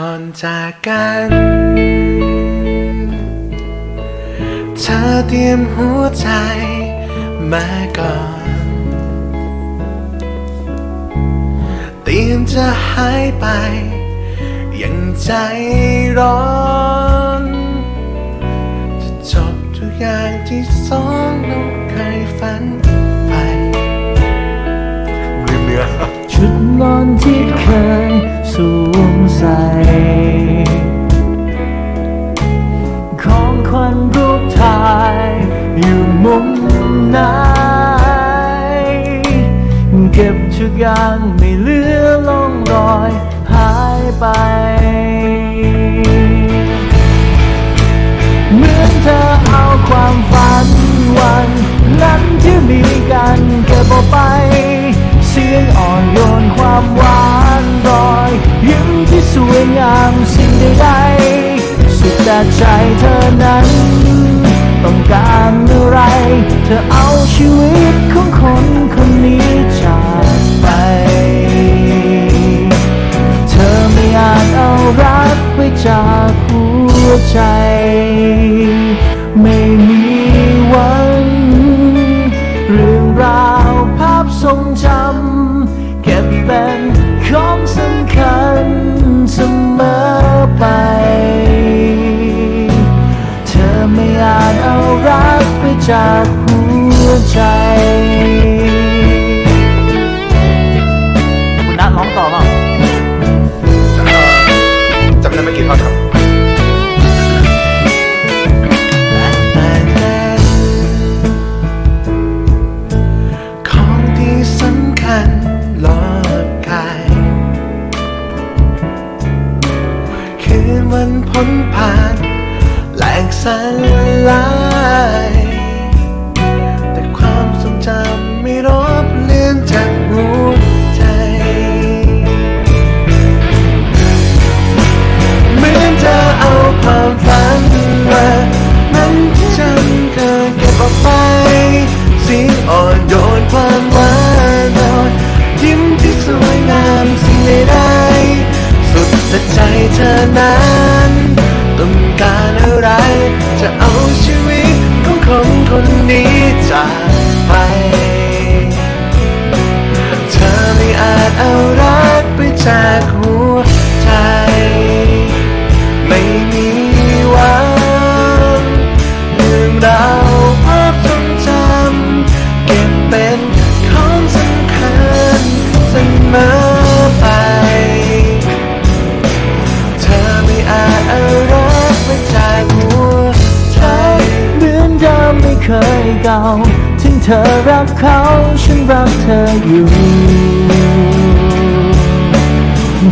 ก่อนจากกัน เธอเตรียมหัวใจมาก่อน เตรียมจะหายไปอย่างใจร้อน จะจบทุกอย่างที่สองเราเคยฝันไปลืมเนื้อชุดนอนที่เคยสวม ใส ของขวัญรูปถ่ายอยู่มุมไหน เก็บทุกอย่างไม่เหลือลงรอยหายไป ใจเธอนั้น ต้องการอะไร เธอเอาชีวิตของคนคนนี้จากไป เธอไม่อาจเอารักไปจากหัวใจ ไม่มี จากหัวใจคุณนัทร้องต่อเปล่าจำได้ไม่กี่ท่อนครับ แต่นั้นของที่สำคัญลดกายคืนวันพ้นผ่านแหลกสลาย ออกไปเสียงอ่อนโยนความหวานอ่อนยิ้มที่สวยงามสิ่งใดๆสุดแต่ใจเธอนั้นต้องการอะไรจะเอา ถึงเธอรักเขาฉันรักเธออยู่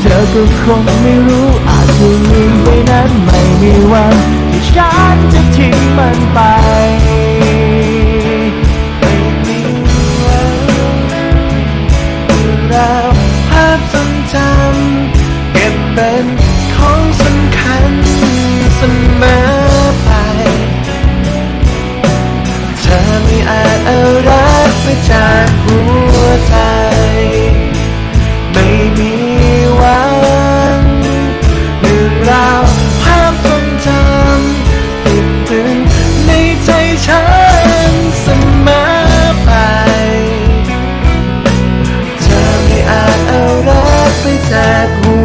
เธอก็คงไม่รู้อาจจะลืมไปนั้นไม่มีวันที่ฉันจะทิ้งมันไป แตกหัว